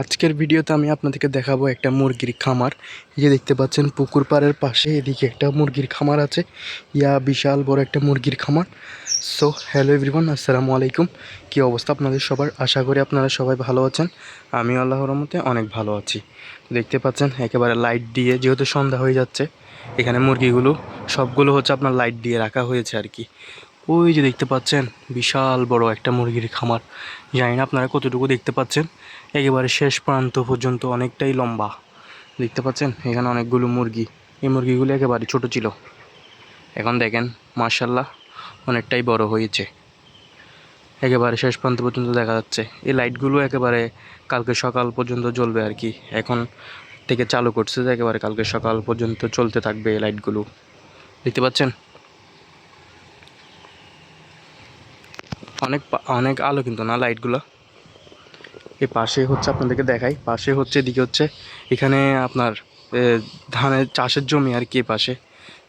আজকের ভিডিওতে আমি আপনাদেরকে দেখাবো একটা মুরগির খামার। যে দেখতে পাচ্ছেন, পুকুর পাড়ের পাশে এদিকে একটা মুরগির খামার আছে। ইয়া বিশাল বড় একটা মুরগির খামার। সো হ্যালো এভরিওয়ান আসসালামু আলাইকুম। কী অবস্থা আপনাদের সবার? আশা করি আপনারা সবাই ভালো আছেন। আমি আল্লাহর রহমতে অনেক ভালো আছি। দেখতে পাচ্ছেন, একেবারে লাইট দিয়ে যেহেতু সন্ধ্যা হয়ে যাচ্ছে, এখানে মুরগিগুলো, সবগুলো হচ্ছে আপনার লাইট দিয়ে রাখা হয়েছে আর কি। ওই যে দেখতে পাচ্ছেন, বিশাল বড় একটা মুরগির খামার। জানি না আপনারা কতটুকু দেখতে পাচ্ছেন। একেবারে শেষ প্রান্ত পর্যন্ত অনেকটাই লম্বা। দেখতে পাচ্ছেন, এখানে অনেকগুলো মুরগি। এই মুরগিগুলো একেবারে ছোট ছিল। এখন দেখেন মার্শাল্লাহ অনেকটাই বড় হয়েছে। একেবারে শেষ প্রান্ত পর্যন্ত দেখা যাচ্ছে। এই লাইটগুলো একেবারে কালকে সকাল পর্যন্ত জ্বলবে আর কি। এখন থেকে চালু করছে যে একেবারে কালকে সকাল পর্যন্ত চলতে থাকবে এই লাইটগুলো। দেখতে পাচ্ছেন অনেক অনেক আলো কিন্তু না লাইটগুলো? এই পাশে হচ্ছে আপনাদেরকে দেখাই, পাশে হচ্ছে, এদিকে হচ্ছে, এখানে আপনার ধানের চাষের জমি আর কি পাশে।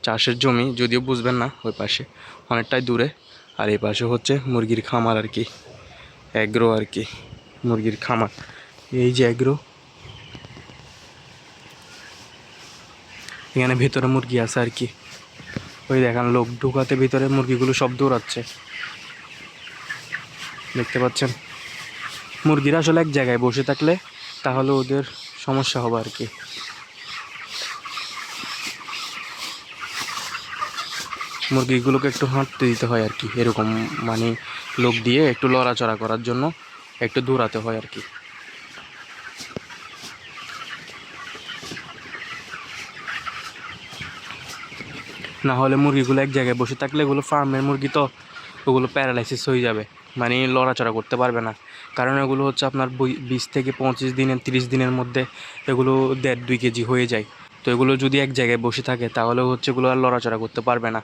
চাষের জমি, যদিও বুঝবেন না, ওই পাশে, অনেকটাই দূরে। আর এই পাশে হচ্ছে মুরগির খামার আর কি অ্যাগ্রো আর কি, মুরগির খামার। এই যে অ্যাগ্রো এখানে ভেতরে মুরগি আছে আর কি। ওই দেখান, লোক ঢুকাতে ভিতরে মুরগিগুলো সব দৌড়াচ্ছে। দেখতে পাচ্ছেন। মুরগিরা আসলে এক জায়গায় বসে থাকলে তাহলে ওদের সমস্যা হবে আর কি। মুরগিগুলোকে একটু হাঁটতে দিতে হয় আর কি, এরকম মানে লোক দিয়ে একটু লড়াচড়া করার জন্য একটু দৌড়াতে হয় আর কি। না হলে মুরগিগুলো এক জায়গায় বসে থাকলে এগুলো ফার্মের মুরগি তো, ওগুলো প্যারালাইসিস হয়ে যাবে। মানে লড়াচড়া করতে পারবে না। কারণ এগুলো হচ্ছে আপনার বিশ থেকে পঁচিশ দিনের, তিরিশ দিনের মধ্যে এগুলো দেড় দুই কেজি হয়ে যায়। তো এগুলো যদি এক জায়গায় বসে থাকে, তাহলে হচ্ছে এগুলো আর লড়াচড়া করতে পারবে না।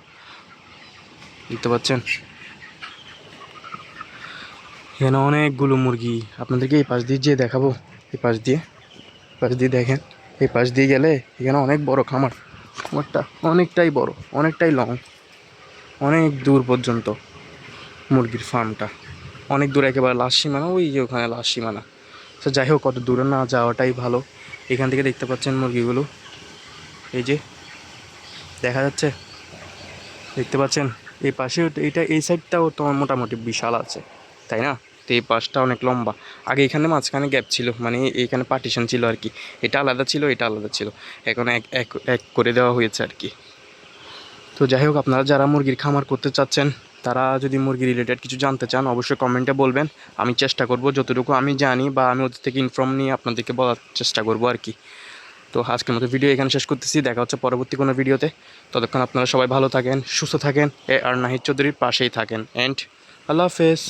দেখতে পাচ্ছেন এখানে অনেকগুলো মুরগি। আপনাদেরকে এই পাশ দিয়ে যেয়ে দেখাবো। এই পাশ দিয়ে পাশ দিয়ে দেখেন। এই পাশ দিয়ে গেলে এখানে অনেক বড় খামার। খামারটা অনেকটাই বড়, অনেকটাই লং। অনেক দূর পর্যন্ত মুরগির ফার্মটা। অনেক দূর একেবারে লাস্ট সীমানা, ওই যে ওখানে লাস্ট সীমানা। তো যাই হোক কত দূরে না যাওয়াটাই ভালো। এখান থেকে দেখতে পাচ্ছেন মুরগিগুলো। এই যে, দেখা যাচ্ছে? দেখতে পাচ্ছেন? এই পাশে এইটা, এই সাইডটাও তোমার মোটামুটি বিশাল আছে, তাই না? তো এই পাশটা অনেক লম্বা। আগে এখানে মাঝখানে গ্যাপ ছিল মানে এইখানে পার্টিশন ছিল আর কি। এটা আলাদা ছিল, এটা আলাদা ছিল। এখন এক এক এক করে দেওয়া হয়েছে আর কি। তো যাই হোক, আপনারা যারা মুরগির খামার করতে চাচ্ছেন তারা যদি মুরগি রিলেটেড কিছু জানতে চান, অবশ্যই কমেন্টে বলবেন। আমি চেষ্টা করব, যতটুকু আমি জানি বা আমি ওদের থেকে ইনফর্ম নিয়ে আপনাদেরকে বলার চেষ্টা করব আর কি। তো আজকের মতো ভিডিও এখানে শেষ করতেছি, দেখা হচ্ছে পরবর্তী কোনো ভিডিওতে ততক্ষণ আপনারা সবাই ভালো থাকেন, সুস্থ থাকেন, এ আর নাহিদ চৌধুরীর পাশেই থাকেন। অ্যান্ড আল্লাহ হাফেজ।